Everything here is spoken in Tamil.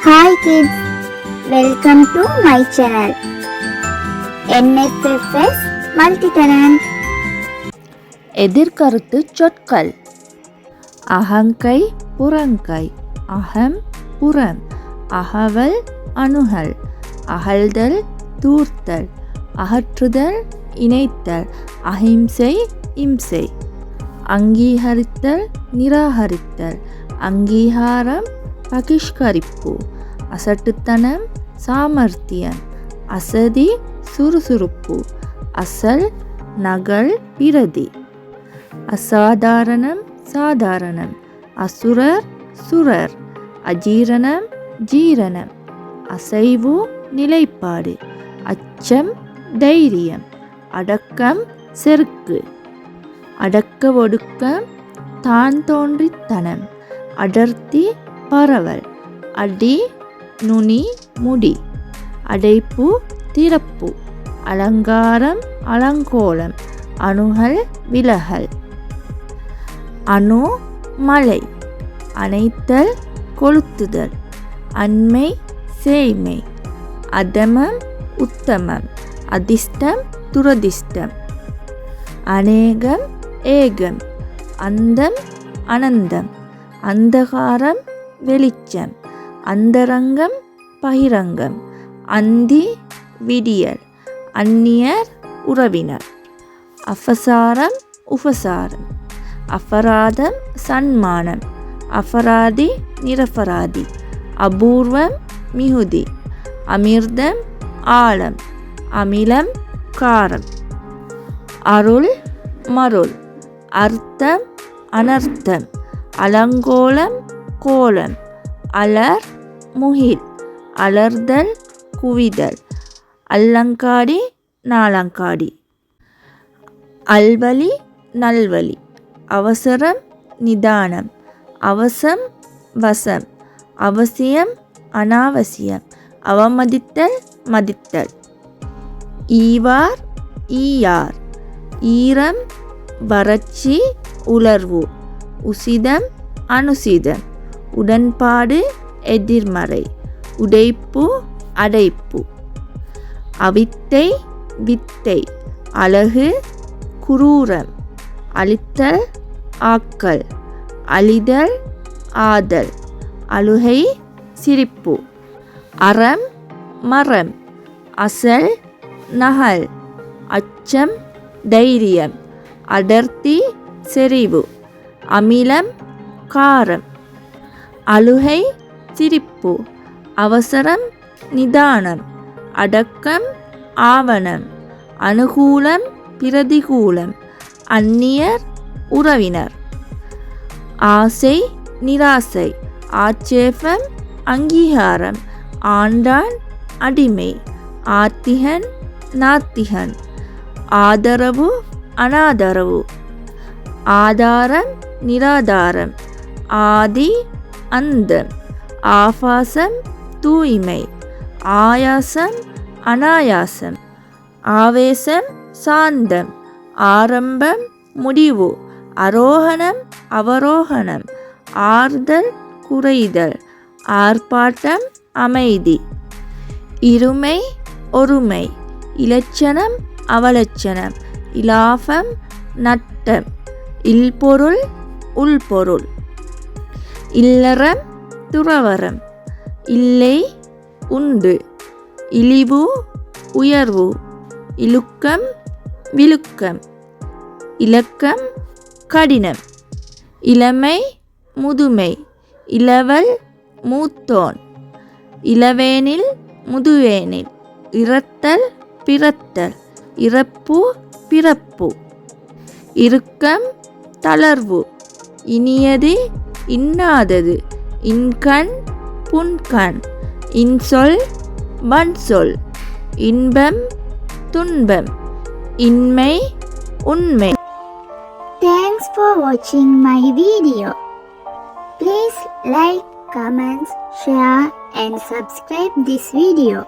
Hi kids welcome to my channel NSFS Multi-Talent. எதிர்கருத்து சொற்கள் அகங்கை புறங்கை அகம் புறம் அகவல் அணுகல் அகழ்தல் தூர்த்தல் அகற்றுதல் இணைத்தல் அஹிம்சை இம்சை அங்கீகரித்தல் நிராகரித்தல் அங்கீகாரம் பகிஷ்கரிப்பு. அசட்டுத்தனம் சாமர்த்தியம். அசதி சுறுசுறுப்பு. அசல் நகல் பிரதி. அசாதாரணம் சாதாரணம். அசுரர் சுரர். அஜீரணம் ஜீரணம். அசைவு நிலைப்பாடு. அச்சம் தைரியம். அடக்கம் செருக்கு. அடக்க ஒடுக்கம் தான் தோன்றித்தனம் அடர்த்தி பரவல் அடி நுனி முடி. அடைப்பு திறப்பு. அலங்காரம் அலங்கோலம். அணுகல் விலகல். அணு மலை அணைத்தல் கொளுத்துதல். அண்மை சேய்மை. அதமம் உத்தமம். அதிர்ஷ்டம் துரதிர்ஷ்டம். அநேகம் ஏகம். அந்தம் அனந்தம். அந்தகாரம் வெளிச்சம். அந்தரங்கம் பகிரங்கம். அந்தி விடியல். அந்நியர் உறவினர். அபசாரம் உபசாரம். அபராதம் சன்மானம். அபராதி நிரபராதி. அபூர்வம் மிகுதி. அமிர்தம் ஆழம். அமிலம் காரம். அருள் மருள். அர்த்தம் அனர்த்தம். அலங்கோலம் கோலம் அலர் முகில் அலர்தல் குவிதல் அல்லங்காடி நாளங்காடி. அல்வலி நல்வலி அவசரம் நிதானம் அவசம் வசம் அவசியம் அனாவசியம் அவமதித்தல் மதித்தல். ஈவார் ஈயார் ஈரம் வறட்சி உலர்வு உசிதம் அனுசிதம். உடன்பாடு எதிர்மறை உடைப்பு அடைப்பு. அவித்தை வித்தை அழகு குரூரம் அழித்தல் ஆக்கல் அழிதல் ஆதல் அழுகை சிரிப்பு. அறம் மரம் அசல் நகல் அச்சம் தைரியம் அடர்த்தி செறிவு. அமிலம் காரம். அழுகை சிரிப்பு அவசரம் நிதானம் அடக்கம் ஆவணம் அனுகூலம் பிரதிகூலம் அந்நியர் உறவினர். ஆசை நிராசை ஆட்சேபம் அங்கீகாரம் ஆண்டான் அடிமை ஆத்திகன் நாத்திகன். ஆதரவு அனாதரவு. ஆதாரம் நிராதாரம். ஆதி அந்தம் ஆபாசம் தூய்மை ஆயாசம் அனாயாசம் ஆவேசம் சாந்தம் ஆரம்பம் முடிவு அரோகணம் அவரோகணம் ஆர்தல் குறைதல் ஆர்ப்பாட்டம் அமைதி இருமை ஒருமை இலட்சணம் அவலட்சணம் இலாபம் நட்டம் இல்பொருள் உள்பொருள். இல்லறம் துறவறம். இல்லை உண்டு. இழிவு உயர்வு. இழுக்கம் விழுக்கம். இலக்கம் கடினம். இளமை முதுமை. இளவல் மூத்தோன். இளவேனில் முதுவேனில். இறத்தல் பிறத்தல். இறப்பு பிறப்பு. இறுக்கம் தளர்வு. இனியது இன்னாதது இன்கண் புன்கண் இன்சொல் வன்சொல் இன்பம் துன்பம் இன்மை உண்மை Thanks for watching my video. Please like, comments, share and subscribe this video.